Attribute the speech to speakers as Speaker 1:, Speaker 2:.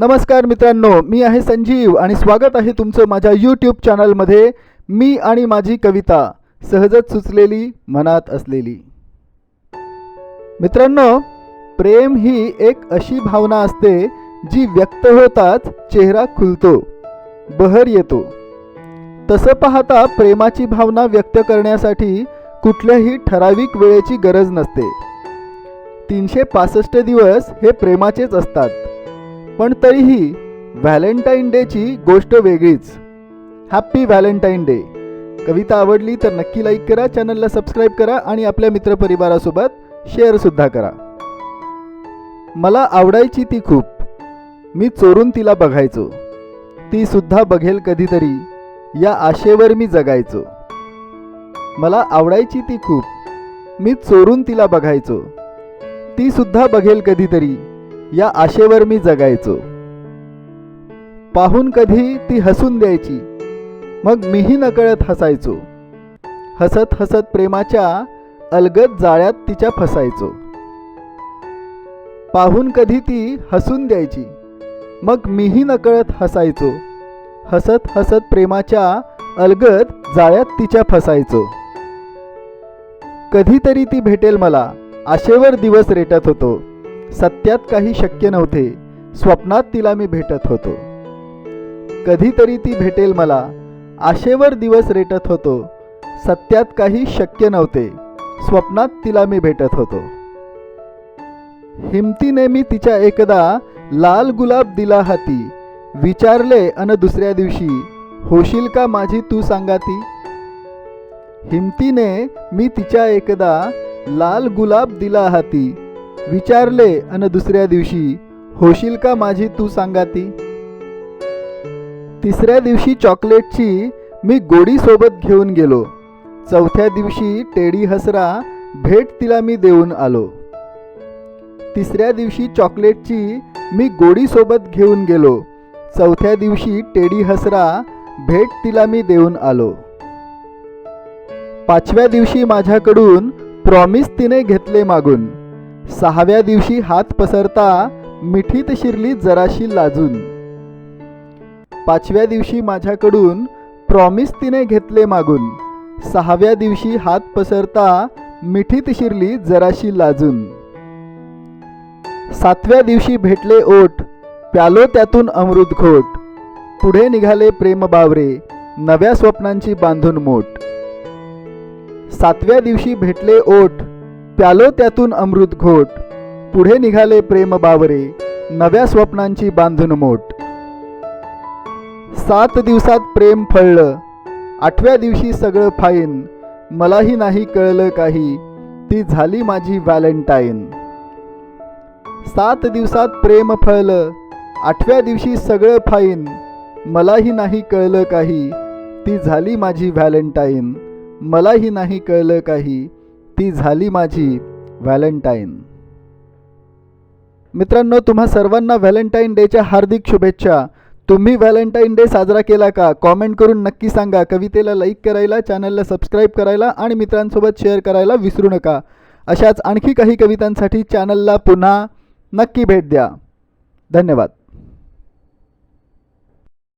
Speaker 1: नमस्कार मित्रांनो मी आहे संजीव आणि स्वागत आहे तुमचं माझ्या यूट्यूब चॅनलमध्ये मी आणि माझी कविता सहजच सुचलेली मनात असलेली. मित्रांनो प्रेम ही एक अशी भावना असते जी व्यक्त होताच चेहरा खुलतो बहर येतो. तसं पाहता प्रेमाची भावना व्यक्त करण्यासाठी कुठल्याही ठराविक वेळेची गरज नसते. तीनशे पासष्ट दिवस हे प्रेमाचेच असतात. पण तरीही व्हॅलेंटाईन डेची गोष्ट वेगळीच. Happy Valentine day. कविता आवडली तर नक्की लाईक करा चॅनलला सबस्क्राईब करा आणि आपल्या मित्रपरिवारासोबत शेअरसुद्धा करा. मला आवडायची ती खूप. मी चोरून तिला बघायचो. ती सुद्धा बघेल कधीतरी. या आशेवर मी जगायचो. मला आवडायची ती खूप. मी चोरून तिला बघायचो. ती सुद्धा बघेल कधीतरी. या आशेवर मी जगायचो. पाहून कधी ती हसून द्यायची. मग मीही नकळत हसायचो. हसत हसत प्रेमाच्या अलगद जाळ्यात तिच्या फसायचो. पाहून कधी ती हसून द्यायची. मग मीही नकळत हसायचो. हसत हसत प्रेमाच्या अलगद जाळ्यात तिच्या फसायचो. कधीतरी ती भेटेल मला. आशेवर दिवस रेटत होतो. सत्यात काही शक्य नव्हते. स्वप्नात तिला मी भेटत होतो. कधीतरी ती भेटेल मला. आशेवर दिवस रेटत होतो. सत्यात काही शक्य नव्हते. स्वप्नात तिला मी भेटत होतो. हिमतीने मी तिच्या एकदा लाल गुलाब दिला हाती. विचारले अन दुसऱ्या दिवशी होशील का माझी तू सांगाती हिमतीने मी तिच्या एकदा लाल गुलाब दिला हाती. विचारले अन दुसऱ्या दिवशी होशील का माझी तू सांगाती? तिसऱ्या दिवशी चॉकलेटची मी गोडी सोबत घेऊन गेलो. चौथ्या दिवशी टेडी हसरा भेट तिला मी देऊन आलो. तिसऱ्या दिवशी चॉकलेटची मी गोडी सोबत घेऊन गेलो. चौथ्या दिवशी टेडी हसरा भेट तिला मी देऊन आलो. पाचव्या दिवशी माझ्याकडून प्रॉमिस तिने घेतले मागून. सहाव्या दिवशी हात पसरता मिठीत शिरली जराशी लाजून. पाचव्या दिवशी माझ्याकडून प्रॉमिस तिने घेतले मागून. सहाव्या दिवशी हात पसरता मिठीत शिरली जराशी लाजून. सातव्या दिवशी भेटले ओठ प्यालो त्यातून अमृत घोट. पुढे निघाले प्रेम बावरे नव्या स्वप्नांची बांधून मोठ. सातव्या दिवशी भेटले ओठ प्यालो त्यातून अमृत घोट. पुढे निघाले प्रेम बावरे नव्या स्वप्नांची बांधून मोठ सात दिवसात प्रेम फळलं आठव्या दिवशी सगळं फाईन मलाही नाही कळलं काही ती झाली माझी व्हॅलेंटाईन. सात दिवसात प्रेम फळलं आठव्या दिवशी सगळं फाईन मलाही नाही कळलं काही ती झाली माझी व्हॅलेंटाईन मलाही नाही कळलं काही ती झाली माझी व्हॅलेंटाईन. मित्रांनो तुम्हा सर्वांना व्हॅलेंटाईन डेच्या हार्दिक शुभेच्छा. तुम्ही व्हॅलेंटाईन डे साजरा केला का? कॉमेंट करून नक्की सांगा. कवितेला लाईक करायला चॅनलला सबस्क्राईब करायला आणि मित्रांसोबत शेअर करायला विसरू नका. अशाच आणखी काही कवितांसाठी चॅनलला पुन्हा नक्की भेट द्या. धन्यवाद.